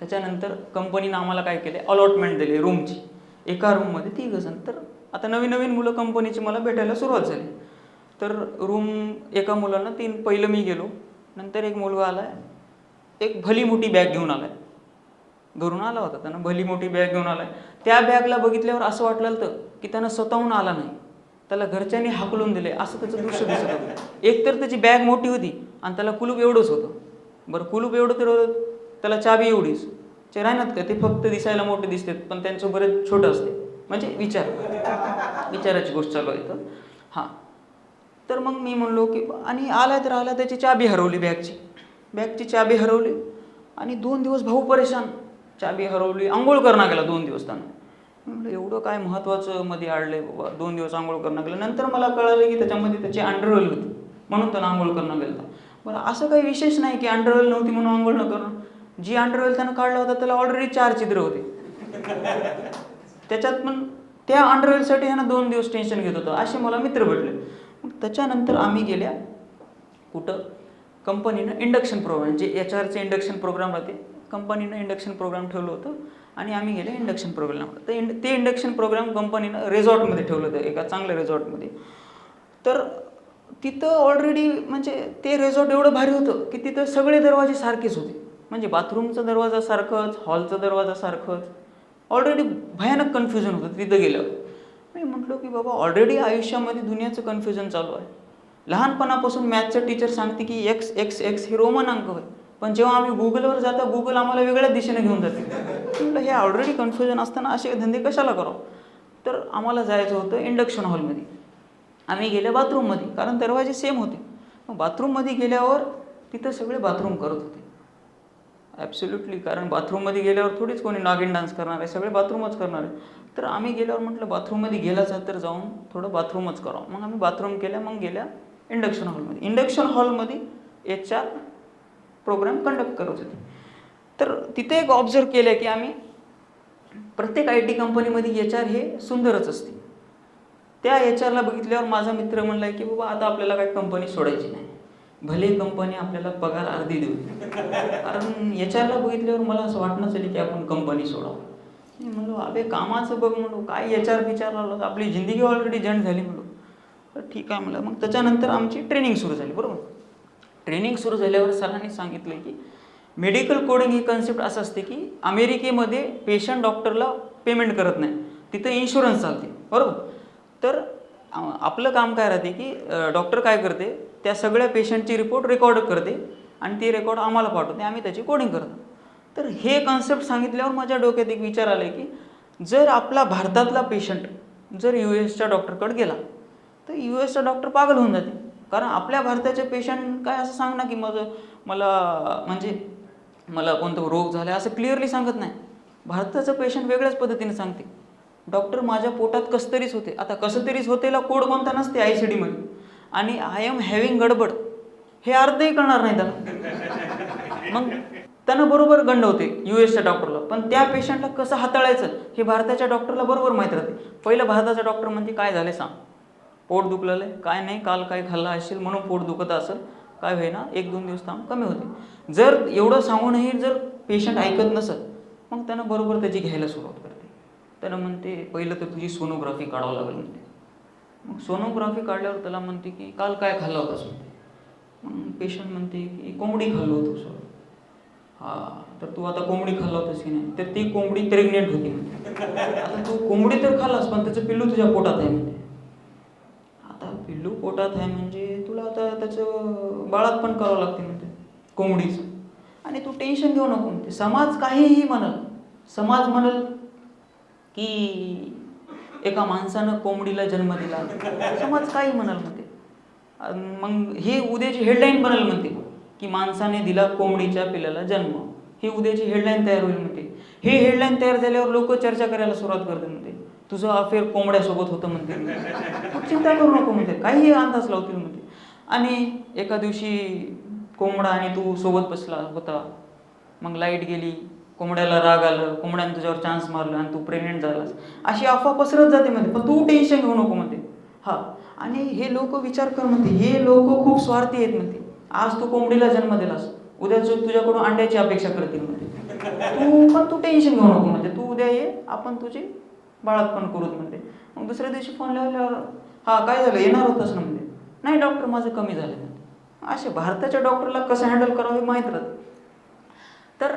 त्याच्यानंतर कंपनीनं आम्हाला काय केले अलॉटमेंट दिली रूमची एका रूममध्ये तीन जण. तर आता नवीन नवीन मुलं कंपनीची मला भेटायला सुरुवात झाली. तर रूम एका मुलानं तीन पहिलं मी गेलो. नंतर एक मुलगा आला आहे एक भली मोठी बॅग घेऊन आला आहे घरून आला होता त्यानं. भली मोठी बॅग घेऊन आला आहे त्या बॅगला बघितल्यावर असं वाटलं होतं की त्यानं स्वतःहून आला नाही. त्याला घरच्यांनी हाकलून दिले असं त्याचं दृश्य दिसत होतं. एकतर त्याची बॅग मोठी होती आणि त्याला कुलूप एवढंच होतं. बरं कुलूप एवढं तर होतं, त्याला चाबी एवढीच चेहरा आहे ना का? ते फक्त दिसायला मोठे दिसतात पण त्यांचं बरेच छोटं असते. म्हणजे विचार. विचाराची गोष्ट चालू आहे तर हां. तर मग मी म्हणलो की आणि आला तर आला त्याची चाबी हरवली बॅगची. बॅगची चाबी हरवली आणि दोन दिवस भाऊ परेशान. चाबी हरवली आंघोळ करणं गेला दोन दिवस त्यांना. म्हटलं म्हणलं एवढं काय महत्त्वाचं मध्ये आणलंय बाबा दोन दिवस आंघोळ करणं गेलं. नंतर मला कळलं की त्याच्यामध्ये त्याची अंडरवेल होती. म्हणून त्यांना आंघोळ करणं गेलं बरं असं काही विशेष नाही की अंडरवेल नव्हती म्हणून आंघोळ न करणं. जी अंडरवेल त्यानं काढला होता त्याला ऑलरेडी चार छिद्र होते. त्याच्यात पण त्या अंडरवेलसाठी ह्यानं दोन दिवस टेन्शन घेत होतं. असे मला मित्र भेटले. मग त्याच्यानंतर आम्ही गेल्या कुठं? कंपनीनं इंडक्शन प्रोग्राम जे एच आरचे इंडक्शन प्रोग्राम राहते कंपनीनं इंडक्शन प्रोग्राम ठेवलं होतं आणि आम्ही गेले इंडक्शन प्रोग्राम ते इंड ते इंडक्शन प्रोग्राम कंपनीनं रिझॉर्टमध्ये ठेवलं होतं एका चांगल्या रिझॉर्टमध्ये तर तिथं ऑलरेडी म्हणजे ते रिझॉर्ट एवढं भारी होतं की तिथं सगळे दरवाजे सारखेच होते. म्हणजे बाथरूमचा दरवाजा सारखंच हॉलचा दरवाजा सारखंच ऑलरेडी भयानक कन्फ्युजन होतं तिथं गेलं मी म्हटलो की बाबा ऑलरेडी आयुष्यामध्ये दुनियाचं कन्फ्युजन चालू आहे. लहानपणापासून मॅथचं टीचर सांगते की एक्स एक्स एक्स हे रोमन अंक होय. पण जेव्हा आम्ही गुगलवर जाता गुगल आम्हाला वेगळ्या दिशेने घेऊन जाते. म्हटलं हे ऑलरेडी कन्फ्युजन असताना असे धंदे कशाला करावं? तर आम्हाला जायचं होतं इंडक्शन हॉलमध्ये आम्ही गेल्या बाथरूममध्ये कारण दरवाजे सेम होते. मग बाथरूममध्ये गेल्यावर तिथं सगळे बाथरूम करत होते. ॲब्सोल्युटली कारण बाथरूममध्ये गेल्यावर थोडीच कोणी नागिन डान्स करणार आहे सगळे बाथरूमच करणार आहे. तर आम्ही गेल्यावर म्हटलं बाथरूममध्ये गेलाच तर जाऊन थोडं बाथरूमच करावं. मग आम्ही बाथरूम केल्या मग गेल्या इंडक्शन हॉलमध्ये इंडक्शन हॉलमध्ये एच आर प्रोग्राम कंडक्ट करत होते. तर तिथे एक ऑब्झर्व केलं की आम्ही प्रत्येक आय टी कंपनीमध्ये एच आर हे सुंदरच असते. त्या एच आरला बघितल्यावर माझा मित्र म्हणला की बाबा आता आपल्याला काही कंपनी सोडायची नाही. भले कंपनी आपल्याला पगार अर्धी देऊ कारण एच आरला बघितल्यावर मला असं वाटणं झालं की आपण कंपनी सोडावं. म्हणलो अबे कामाचं बघ म्हणलो काय एच आर विचार लावलं आपली जिंदगी ऑलरेडी जंट झाली म्हणलो. तर ठीक आहे म्हणलं. मग त्याच्यानंतर आमची ट्रेनिंग सुरू झाली बरोबर? ट्रेनिंग सुरू झाल्यावर सरांनी सांगितलं की मेडिकल कोडिंग ही कन्सेप्ट असं असते की अमेरिकेमध्ये पेशंट डॉक्टरला पेमेंट करत नाही. तिथं इन्शुरन्स चालते बरोबर? तर आपलं काम काय राहते की डॉक्टर काय करते? त्या सगळ्या पेशंटची रिपोर्ट रेकॉर्ड करते आणि ती रेकॉर्ड आम्हाला पाठवते आम्ही त्याची कोडिंग करतो. तर हे कन्सेप्ट सांगितल्यावर माझ्या डोक्यात एक विचार आला की जर आपला भारतातला पेशंट जर यू एसच्या डॉक्टरकडे गेला तर यू एसचा डॉक्टर पागल होऊन जाते. कारण आपल्या भारताचे पेशंट काय असं सांग ना की माझं मला म्हणजे मला कोणतं रोग झाला असं क्लिअरली सांगत नाही. भारताचं पेशंट वेगळ्याच पद्धतीने सांगते. डॉक्टर माझ्या पोटात कसं तरीच होते. आता कसं तरीच होतेला कोड कोणता नसते आय सी डीमध्ये आणि आय एम हॅव्हिंग गडबड. हे अर्धही कळणार नाही त्याला. मग त्यानं बरोबर गंड होते यू एसच्या डॉक्टरला पण त्या पेशंटला कसं हाताळायचं? हे भारताच्या डॉक्टरला बरोबर माहीत राहते. पहिलं भारताचा डॉक्टर म्हणजे काय झाले सांग. पोट दुखलेलं आहे. काय नाही काल काय खाल्लं असेल म्हणून पोट दुखत असेल. काय होईना एक दोन दिवस थांब कमी होते. जर एवढं सांगूनही जर पेशंट ऐकत नसत मग त्यानं बरोबर त्याची घ्यायला सुरुवात करते. त्यानं म्हणते पहिलं तर तुझी सोनोग्राफी काढावं लागेल म्हणते. मग सोनोग्राफी काढल्यावर त्याला म्हणते की काल काय खाल्लं होतास सर मग पेशंट म्हणते की कोंबडी खाल्लं होतं सर हा तर तू आता कोंबडी खाल्ला होतास की नाही? तर ती कोंबडी प्रेग्नेंट होती म्हणते. आता तू कोंबडी तर खाल्लास पण त्याचं पिल्लू तुझ्या पोटात आहे म्हणते. आता पिल्लू पोटात आहे म्हणजे तुला आता त्याचं बाळात पण करावं लागते म्हणते कोंबडीचं. आणि तू टेन्शन घेऊ नको म्हणते. समाज काहीही म्हणल समाज म्हणल की एका माणसानं कोंबडीला जन्म दिला. समाज काही म्हणाल म्हणते. मग हे उद्याची हेडलाईन बनल म्हणते. की माणसाने दिला कोंबडीच्या पिल्लाला जन्म. ही उद्याची हेडलाईन तयार होईल म्हणते. हे हेडलाईन तयार झाल्यावर लोक चर्चा करायला सुरुवात करते म्हणते. तुझं अफेअर कोंबड्यासोबत होतं म्हणते. चिंता करू नको म्हणते. काही अंदाज लावतील म्हणते. आणि एका दिवशी कोंबडा आणि तू सोबत बसला होता. मग लाइट गेली. कोंबड्याला राग आलं कोंबड्यानं तुझ्यावर चान्स मारला आणि तू प्रेग्नेंट झालास. अशी अफवा पसरत जाते म्हणते पण तू टेन्शन घेऊ नको म्हणते हा. आणि हे लोक विचार कर म्हणते हे लोक खूप स्वार्थी आहेत म्हणते आज तू कोंबडीला जन्म दिलास उद्या तू तुझ्याकडून अंड्याची अपेक्षा करतील म्हणते तू पण तू टेन्शन घेऊ नको म्हणते तू उद्या ये आपण तुझी बाळातपण करूत म्हणते मग दुसऱ्या दिवशी फोन लावल्यावर हा काय झालं? येणार होतंच ना म्हणते नाही डॉक्टर माझं कमी झालं म्हणते असे भारताच्या डॉक्टरला कसं हँडल करावं हे माहीत राहतं. तर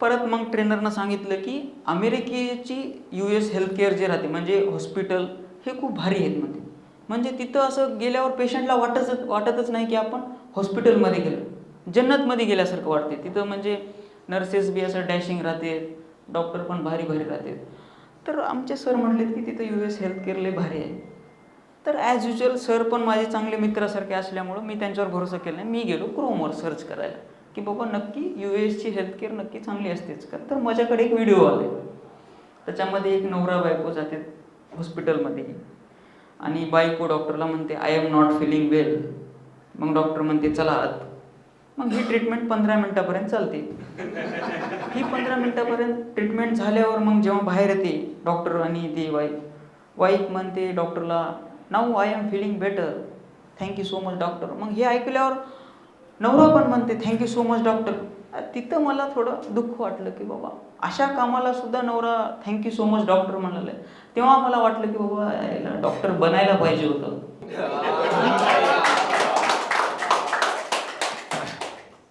परत मग ट्रेनरनं सांगितलं की अमेरिकेची यू एस हेल्थकेअर जे राहते म्हणजे हॉस्पिटल हे खूप भारी आहेत म्हणते. म्हणजे तिथं असं गेल्यावर पेशंटला वाटतच वाटतच नाही की आपण हॉस्पिटलमध्ये गेलो. जन्नतमध्ये गेल्यासारखं वाटते. तिथं म्हणजे नर्सेस बी असं डॅशिंग राहते डॉक्टर पण भारी भारी राहते. तर आमचे सर म्हणलेत की तिथं यू एस हेल्थकेअर लय भारी आहे. तर ॲज युजल सर पण माझे चांगले मित्रासारखे असल्यामुळं मी त्यांच्यावर भरोसा केला नाही. मी गेलो क्रोमवर सर्च करायला. की बाबा नक्की यू एसची हेल्थकेअर नक्की चांगली असतेच का? तर माझ्याकडे एक व्हिडिओ आले त्याच्यामध्ये एक नवरा बायको जाते हॉस्पिटलमध्ये आणि बायको डॉक्टरला म्हणते I am not feeling well मग डॉक्टर म्हणते चला आत. मग ही ट्रीटमेंट पंधरा मिनटापर्यंत चालते. ही पंधरा मिनटापर्यंत ट्रीटमेंट झाल्यावर मग जेव्हा बाहेर येते डॉक्टर आणि ते वाईफ वाईफ म्हणते डॉक्टरला now I am feeling better thank you so much doctor मग हे ऐकल्यावर नवरा पण म्हणते थँक्यू सो मच डॉक्टर तिथं मला थोडं दुःख वाटलं की बाबा अशा कामाला सुद्धा नवरा थँक्यू सो मच डॉक्टर म्हणाले तेव्हा मला वाटलं की बाबा याला डॉक्टर बनायला पाहिजे होतं.